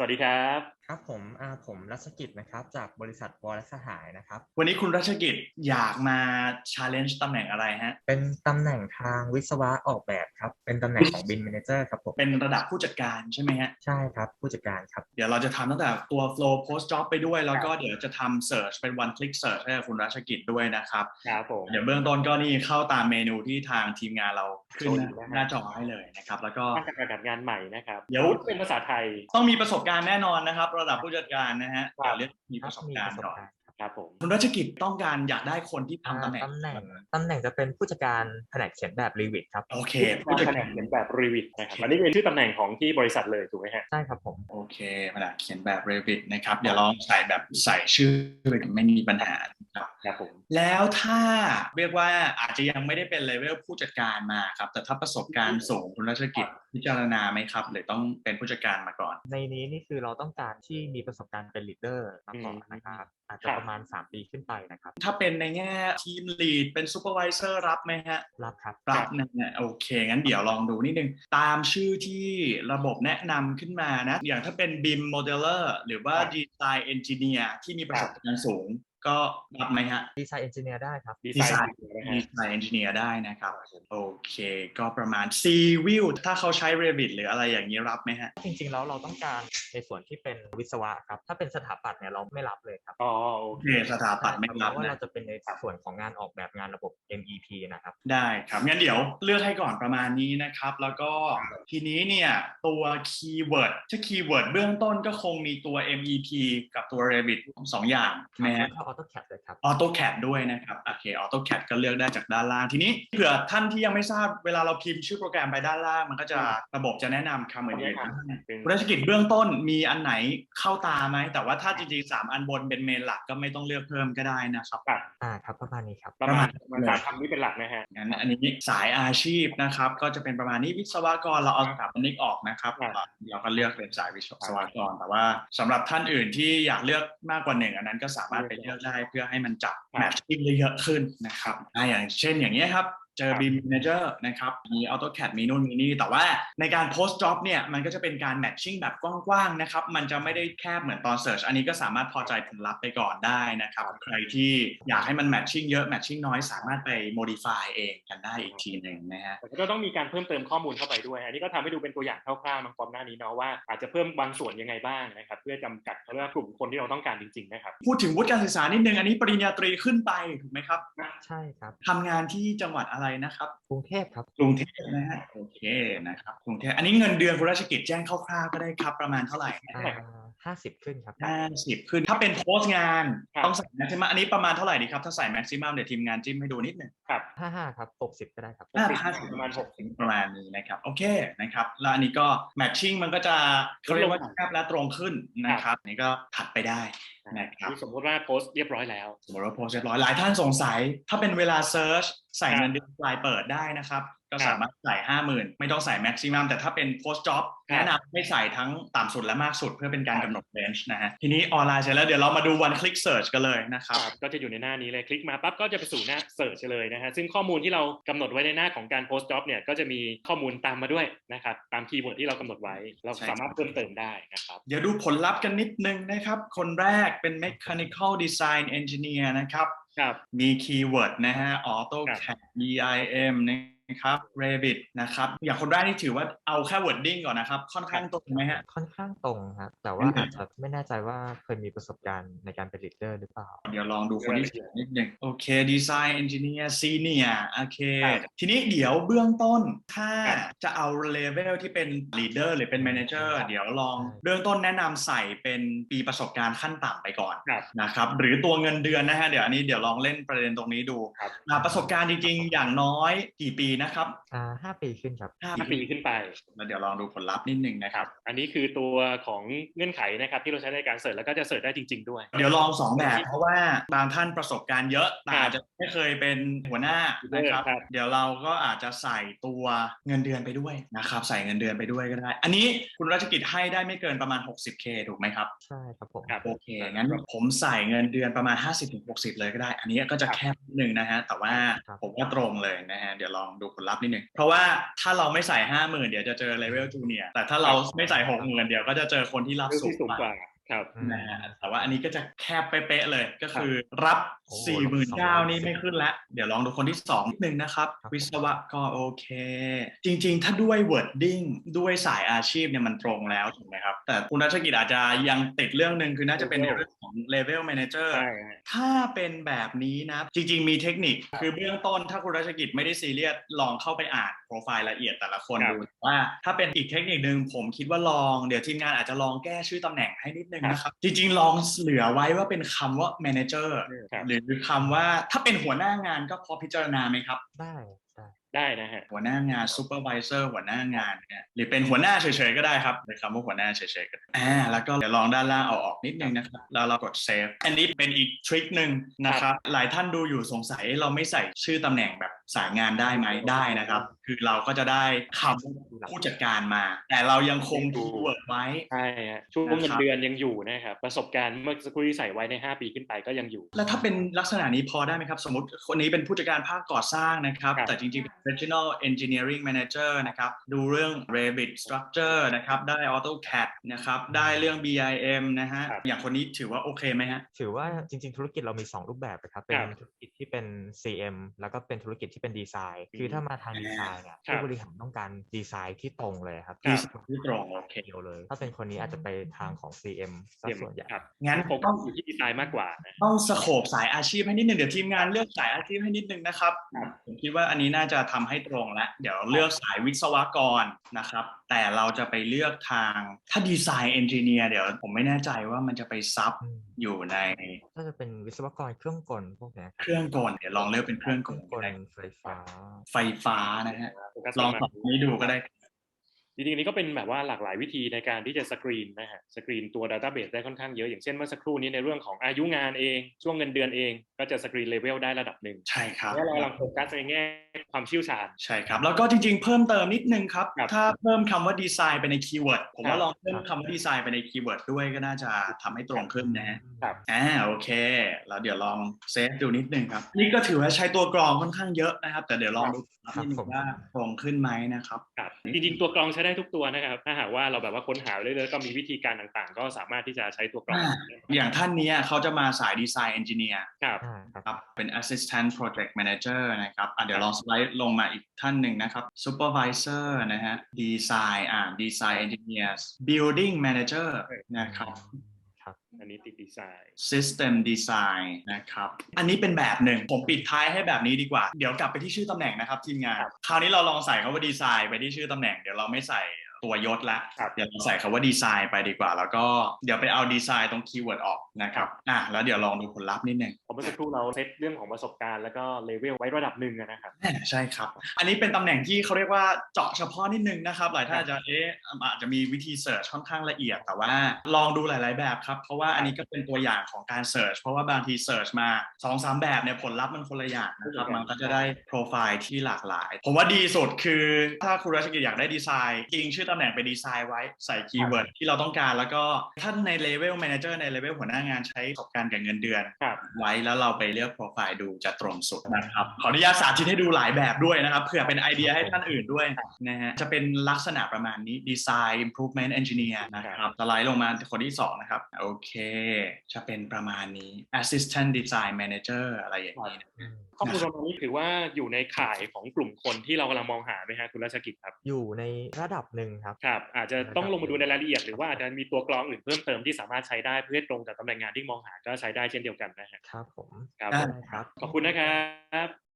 สวัสดีครับ ครับผมอ่าผมรัชกิจนะครับ จากบริษัทวอลสหายนะครับ วันนี้คุณรัชกิจอยากมา challenge ตำแหน่งอะไรฮะ เป็นตำแหน่งทางวิศวะออกแบบครับ เป็นตำแหน่งของบิน m ม n เจอร์ครับผม เป็นระดับผู้จัดการใช่ไหมฮะ ใช่ครับ ผู้จัดการครับ เดี๋ยวเราจะทำตั้งแต่ตัว flow post job ไปด้วย แล้วก็เดี๋ยวจะทำ search เป็น one click search ให้กับคุณรัชกิจด้วยนะครับ ครับผม เดี๋ยวเบื้องต้นก็นี่เข้าตามเมนูที่ทางทีมงานเราขึ้นโชว์อยู่นะฮะหน้าจอให้เลยนะครับ แล้วก็ตั้งการจัดงานใหม่นะครับเดี๋ยวเป็นภาษาไทย ต้องมีประสบการณ์แน่นอนนะครับระดับผู้จัดการนะฮะครับเดี๋ยวเรื่องมีประสบการณ์ก่อนครับผมคุณรัชกิจต้องการอยากได้คนที่อ่าทำตำแหน่งตำแหน่ง ตำแหน่งจะเป็นผู้จัดการแผนกเขียนแบบรีวิทครับ โอเคผู้ผู้จัจัดดกาการรเขียนแบบรีวิทนะครับอันนี้เป็นชื่อตำแหน่งของที่บริษัทเลยถูกไหมฮะ ใช่ครับผม โอเคมาละเขียนแบบ Revit นะครับ เดี๋ยวลองใส่แบบใส่ชื่อไม่มีปัญหานะ ครับครับผมแล้วถ้าเรียกว่าอาจจะยังไม่ได้เป็นเลเวลผู้จัดการมาครับ แต่ถ้าประสบการณ์สูงคุณราชกิจพิจารณาไหมครับ หรือต้องเป็นผู้จัดการมาก่อน ในนี้นี่คือเราต้องการที่มีประสบการณ์เป็นลีดเดอร์มาก่อนนะครับอาจจะประมาณ 3 ปีขึ้นไปนะครับ ถ้าเป็นในแง่ทีมลีดเป็นซูเปอร์วิเซอร์รับไหมฮะ รับครับ รับนะฮะโอเค งั้นเดี๋ยวลองดูนิดนึง ตามชื่อที่ระบบแนะนำขึ้นมานะ อย่างถ้าเป็น BIM Modeler หรือว่า Design Engineer ที่มีประสบการณ์สูง ก็รับไหมฮะดีไซน์เอนจิเนียร์ได้ครับดีไซ Design น์นะฮะ Design Engineer ได้นะครับ โอเค ก็ประมาณ C View ถ้าเขาใช้ Revit หรืออะไรอย่างนี้รับไหมฮะ จริงๆแล้วเราต้องการในส่วนที่เป็นวิศวะครับ ถ้าเป็นสถาปัตย์เนี่ยเราไม่รับเลยครับ อ๋อโอโอเคเค สถาปัตย์ไม่เพรับราะว่านะเราจะเป็นในส่วนของงานออกแบบงานระบบ MEP นะครับ ได้ครับ งั้นเดี๋ยวเลือกให้ก่อนประมาณนี้นะครับ แล้วก็ทีนี้เนี่ยตัวคีย์เวิร์ดถ้าคีย์เวิร์ดเบื้องต้นก็คงมีตัว MEP กับตัว Revit สองอย่างไหมแล้ฮะวก็ AutoCAD เลยครับ AutoCAD ด้วยนะครับโอเค AutoCAD ก็เลือกได้จากด้านล่างทีนี้เผื่อท่านที่ยังไม่ทราบเวลาเราพิมพ์ชื่อโปรแกรมไปด้านล่าง มันก็จะระบบจะแนะนำคำอื่นๆให้คุณราชกิจเบื้องต้นมีอันไหนเข้าตาไหมแต่ว่าถ้าจริงๆ3อันบนเป็นเมนหลักก็ไม่ต้องเลือกเพิ่มก็ได้นะครับอ่าครับประมาณนี้ครับประมาณประมาณสามคำนี้เป็นหลักนะฮะงั้นอันนี้สายอาชีพนะครับก็จะเป็นประมาณนี้วิศวกรเราเอาสถาปนิกออกนะครับครับเราก็เลือกเป็นสายวิศวกรแต่ว่าสำหรับท่านอื่นที่อยากเลือกมากกว่าหนึ่งอันนั้นก็สามารถไปเลือกได้เพื่อให้มันจับครับแมทชิ่งได้เยอะขึ้นนะครับอ่าอย่างเช่นอย่างนี้ยครับ เจอครับ BIM Manager นะครับมี AutoCAD มีนู่นมีนี่ แต่ว่าในการ post job เนี่ยมันก็จะเป็นการ matching แบบกว้างๆนะครับมันจะไม่ได้แคบเหมือนตอน search อันนี้ก็สามารถพอใจผลลัพธ์ไปก่อนได้นะครับ ใครที่อยากให้มัน matching เยอะ matching น้อยสามารถไป modify เองกันได้อีกทีหนึ่งนะฮะแต่ก็ต้องมีการเพิ่มเติมข้อมูลเข้าไปด้วย อันนี้ก็ทำให้ดูเป็นตัวอย่างคร่าวๆน้องปอมหน้านี้เนาะว่าอาจจะเพิ่มบางส่วนยังไงบ้างนะครับเพื่อจำกัดเขาเรียกว่ากลุ่มคนที่เราต้องการจริงๆนะครับพูดถึงวุฒิการศึกษานิดนึงอันนี้ปริญญาตรีขึ้นไปถูกไหมครับใช่ครับทำงานที่จังหวัดอะไรนะครับ กรุงเทพครับ กรุงเทพนะฮะโอเคนะครับกรุงเทพอันนี้เงินเดือนคุณราชกิจแจ้งคร่าวๆก็ได้ครับ ประมาณเท่าไหร่อ่าห้าสิบขึ้นครับห้าสิบขึ้นถ้าเป็นโพสต์งานครับต้องใส่แม็กซิมัมอันนี้ประมาณเท่าไหร่ดีครับถ้าใส่แม็กซิมัมเดี๋ยวทีมงานจิ้มให้ดูนิดหนึงครับห้าห้าครับหกสิบก็ได้ครับอ่า60 50ประมาณหกสิบประมาณนี้นะครับโอเคนะครับแล้วอันนี้ก็แมทชิ่งมันก็จะเขาเรียกว่าแคบและตรงขึ้นนะครับอันนี่ก็ถัดไปได้นะครับนี่สมมติว่าโพสต์เรียบร้อยแล้ว สมมติว่าโพสต์เรียบร้อยหลายท่านสงสัย ถ้าเป็นเวลาเซิร์ชใส่เงินเดือนปลายเปิดได้นะครับ ก็สามารถใส่ห้าหมื่นไม่ต้องใส่แม็กซิมัมแต่ถ้าเป็นโพสต์จ็อบครับแนะนำให้ใส่ทั้งต่ำสุดและมากสุดเพื่อเป็นการกำหนดเรนจ์นะฮะทีนี้ออนไลน์เสร็จแล้วเดี๋ยวเรามาดู one click search กันเลยนะครับครับก็จะอยู่ในหน้านี้เลยคลิกมาปั๊บก็จะไปสู่หน้าเสิร์ชเลยนะฮะซึ่งข้อมูลที่เรากำหนดไว้ในหน้าของการโพสต์จ็อบเนี่ยก็จะมีข้อมูลตามมาด้วยนะครับตามคีย์เวิร์ดที่เรากำหนดไว้ เราใช่สามารถเพิ่มเติมได้นะครับเดี๋ยวดูผลลัพธ์กันนิดนึงนะครับคนแรกเป็น mechanical design engineer นะครับครับมีคีย์เวิร์ดนะฮะ AutoCAD BIM นะ ครับ Revit นะครับ อย่างคนแรกนี่ถือว่าเอาแค่ wording ก่อนนะครับ ค่อนข้างตรงไหมฮะ ค่อนข้างตรงครับแต่ว่าอาจจะไม่แน่ใจว่าเคยมีประสบการณ์ในการเป็นลีดเดอร์หรือเปล่า เดี๋ยวลองดูคนที่สองนิดหนึ่งโอเคดีไซน์เอนจิเนียร์ซีเนียโอเค ทีนี้เดี๋ยวเบื้องต้น ถ้าจะเอาเลเวลที่เป็นลีดเดอร์หรือเป็นแมเนเจอร์เดี๋ยวลองเบื้องต้นแนะนำใส่เป็นปีประสบการณ์ขั้นต่ำไปก่อนครับนะครับหรือตัวเงินเดือนนะฮะเดี๋ยวอันนี้เดี๋ยวลองเล่นประเด็นตรงนี้ดูครับอ่าประสบการณ์จริงๆอย่างน้อยกี่ปีนะครับอ่าห้าปีขึ้นครับห้าห้าปีขึ้นไปแล้วเดี๋ยวลองดูผลลัพธ์นิดหนึ่งนะครับ อันนี้คือตัวของเงื่อนไขนะครับที่เราใช้ในการเสิร์ชแล้วก็จะเสิร์ชได้จริง ๆด้วย เดี๋ยวลองสองแบบเพราะว่าบางท่านประสบการณ์เยอะแต่อาจจะไม่เคยเป็นหัวหน้านะครับครับเดี๋ยวเราก็อาจจะใส่ตัวเงินเดือนไปด้วยนะครับ ใส่เงินเดือนไปด้วยก็ได้ อันนี้คุณราชกิจให้ได้ไม่เกินประมาณ 60k ถูกไหมครับใช่ครับผมครับโอเคงั้นผมใส่เงินเดือนประมาณ 50-60 เลยก็ได้ อันนี้ก็จะแคบนิดนึงนะฮะแต่ว่าครับผมว่าตรงเลยนะฮะเดี๋ยวลองดูผลลัพธ์นิดนึงเพราะว่าถ้าเราไม่ใส่ห้าหมื่นเดี๋ยวจะเจอเลเวลจูเนียแต่ถ้าเราไม่ใส่หกหมื่นเดี๋ยวก็จะเจอคนที่รับเรื่องสูงที่สูงกกว่าว่าครับอืมนะฮะแต่ว่าอันนี้ก็จะแคบเป๊ะๆเลยก็คือรับโอ้สี่หมื่นเก้า240นี่ไม่ขึ้นแล้ว เดี๋ยวลองดูคนที่สองนิดนึงนะครับครับวิศวกรโอเค จริงๆ ถ้าด้วย wording ด้วยสายอาชีพเนี่ยมันตรงแล้วถูกไหมครับ แต่คุณรัชกิจอาจจะยังติดเรื่องหนึ่งคือน่าจะเป็นใน Level เรื่องของ level manager ใช่ฮะถ้าเป็นแบบนี้นะ จริง ๆ มีเทคนิค คือเบื้องต้นถ้าคุณรัชกิจไม่ได้ซีเรียสลองเข้าไปอ่านโปรไฟล์ละเอียดแต่ละคนครับดูว่า ถ้าเป็นอีกเทคนิคหนึ่งผมคิดว่าลองเดี๋ยวทีมงานอาจจะลองแก้ชื่อตำแหน่งให้นิดนึงนะครับ จริง ๆ ลองเหลือไว้ว่าเป็นคำว่า manager ครับหรือคำว่าถ้าเป็นหัวหน้างานก็พอพิจารณาไหมครับได้ ได้นะฮะหัวหน้างานซูเปอร์วิเซอร์หัวหน้างานเนี่ยหรือเป็นหัวหน้าเฉยๆก็ได้ครับในคำว่าหัวหน้าเฉยๆก็ได้อ่าแล้วก็เดี๋ยวลองด้านล่างเอาออกนิดนึงนะครับแล้วเรากดเซฟอันนี้เป็นอีกทริคหนึ่งนะครับหลายท่านดูอยู่สงสัยเราไม่ใส่ชื่อตำแหน่งแบบ สายงานได้ไหมได้นะครับ คือเราก็จะได้คำผู้จัดการมา แต่เรายังคงคีย์เวิร์ดไว้ใช่ฮะช่วงนะครับเงินเดือนยังอยู่นะครับประสบการณ์เมื่อสักครู่ที่ใส่ไว้ใน 5 ปีขึ้นไปก็ยังอยู่ แล้วถ้าเป็นลักษณะนี้พอได้ไหมครับ สมมติคนนี้เป็นผู้จัดการภาคก่อสร้างนะครับครับ แต่จริงๆเป็น regional engineering manager นะครับดูเรื่อง Revit structure นะครับได้ AutoCAD นะครับได้เรื่อง BIM นะฮะอย่างคนนี้ถือว่าโอเคไหมฮะถือว่าจริง ๆ ธุรกิจเรามี 2 รูปแบบนะครับเป็คนรับธุรกิจที่เป็น CM แล้วก็เป็นธุรกิจที่เป็นดีไซน์ คือถ้ามาทางดีไซน์เนี่ยครับผู้บริหารต้องการดีไซน์ที่ตรงเลยครับครับที่ตรงโอเคเดียวเลย ถ้าเป็นคนนี้อาจจะไปทางของ CM ซะส่วนใหญ่ครับงั้นผมต้องอยู่ที่ดีไซน์มากกว่านะต้องสโคบสายอาชีพให้นิดนึงเดี๋ยวทีมงานเลือกสายอาชีพให้นิดนึงนะครับครับผมคิดว่าอันนี้น่าจะทำให้ตรงแล้วเดี๋ยวเลือกสายวิศวกรนะครับ แต่เราจะไปเลือกทางถ้าดีไซน์เอนจิเนียร์เดี๋ยวผมไม่แน่ใจว่ามันจะไปซับอืมอยู่ในถ้าจะเป็นวิศวกรเครื่องกลพวกเนี้ยคเครับรื่องกลเดี๋ยวลองเลือกเป็นเครื่องกลกลไฟฟ้า ไฟฟ้านะฮะโฟกัสลองมาสองนี้ดูก็ได้ จริงๆอันนี้ก็เป็นแบบว่าหลากหลายวิธีในการที่จะสกรีนนะฮะสกรีนตัว Database ได้ค่อนข้างเยอะ อย่างเช่นเมื่อสักครู่นี้ในเรื่องของอายุงานเอง ช่วงเงินเดือนเอง ก็จะสกรีนเลเวลได้ระดับหนึ่งใช่ครับแล้วเรากำลังโฟกัสในแง่ความเชี่ยวชาญใช่ครับ แล้วก็จริงๆ เพิ่มเติมนิดนึงครับครับถ้าเพิ่มคำว่าดีไซน์ไปในคีย์เวิร์ดผมว่าครับลองเพิ่มคำว่าดีไซน์ไปในคีย์เวิร์ดด้วยก็น่าจะทำให้ตรงขึ้นนะฮะครับอ่าโอเคแล้วเดี๋ยวลองเซฟดูนิดนึงครับนี่ก็ถือว่าใช้ตัวกรองค่อนข้างเยอะนะครับ แต่เดี๋ยวลองดูครับนิดนึงผมว่าตรงขึ้นไหมนะครับครับจริงๆตัวกรองใช้ได้ทุกตัวนะครับ ถ้าหากว่าเราแบบว่าค้นหาเรื่อยๆก็มีวิธีการต่างๆ ก็สามารถที่จะใช้ตัวกรองอ่าอย่างท่านเนี้ยเขาจะมาสายดีไซน์เอนจิเนียร์ครับอ่าครับครับ เป็น assistant project manager นะครับอะเดี๋ยวลองสไลด์ลงมาอีกท่านหนึ่งนะครับ supervisor นะฮะ design อ่า design engineers building manager นะครับครับ อันนี้ติดดีไซน์ System Design นะครับ อันนี้เป็นแบบหนึ่ง ผมปิดท้ายให้แบบนี้ดีกว่า เดี๋ยวกลับไปที่ชื่อตำแหน่งนะครับทีมงาน คราวนี้เราลองใส่คาว่าดีไซน์ไปที่ชื่อตำแหน่ง เดี๋ยวเราไม่ใส่ ตัวยศละครับเดี๋ยวเราใส่คาว่าดีไซน์ไปดีกว่า แล้วก็เดี๋ยวไปเอาดีไซน์ตรงคีย์เวิร์ดออกนะครับอะแล้วเดี๋ยวลองดูผลลัพธ์นิดนึงผมเมื่อสักครู่เราเซตเรื่องของประสบการณ์แล้วก็เลเวลไว้ระดับหนึ่งอะนะครับอ่าใช่ครับ อันนี้เป็นตำแหน่งที่เขาเรียกว่าเจาะเฉพาะนิดนึงนะครับ หลายท่านอาจจะเอ๊ะอาจจะมีวิธีเสิร์ชค่อนข้างละเอียด แต่ว่าลองดูหลาย ๆ แบบครับ เพราะว่าอันนี้ก็เป็นตัวอย่างของการเสิร์ชเพราะว่าบางทีเสิร์ชมา2อสามแบบเนี่ยผลลัพธ์มันคนละอย่างนะครับมันก็จะได้โปรไฟล์ที่หลากหลาย ผมว่าดีสุดคือถ้าคุณรัชกิจอยากได้ดีไซน์จริงชื่อตำแหน่งไปดีไซน์ไว้ใส่คีย์เวิร์ดที่เราต้องการ แล้วก็ท่านในเลเวลแมเนเจอร์ในเลเวลหัวหน้างานใช้ประสบการณ์กับเงินเดือนครับไว้แล้วเราไปเลือกโปรไฟล์ดูจะตรงสุดนะครับขออนุญาตสาธิตให้ดูหลายแบบด้วยนะครับเผื่อเป็นไอเดียให้ท่านอื่นด้วยนะฮะจะเป็นลักษณะประมาณนี้ Design Improvement Engineer นะครับสไลด์ลงมาคนที่ 2 นะครับ โอเค จะเป็นประมาณนี้ Assistant Design Manager อะไรอย่างนี้นะอืม ข้อมูลประมาณนี้ถือว่าอยู่ในข่ายของกลุ่มคนที่เรากำลังมองหาไหมฮะคุณราชกิจครับ อยู่ในระดับหนึ่งครับครับ อาจจะต้องลงมาดูในรายละเอียด หรือว่าอาจจะมีตัวกรองอื่นเพิ่มเติมที่สามารถใช้ได้เพื่อให้ตรงกับตำแหน่งงานที่มองหาก็ใช้ได้เช่นเดียวกันนะฮะครับผมครับได้ได้ครับขอบคุณนะครับ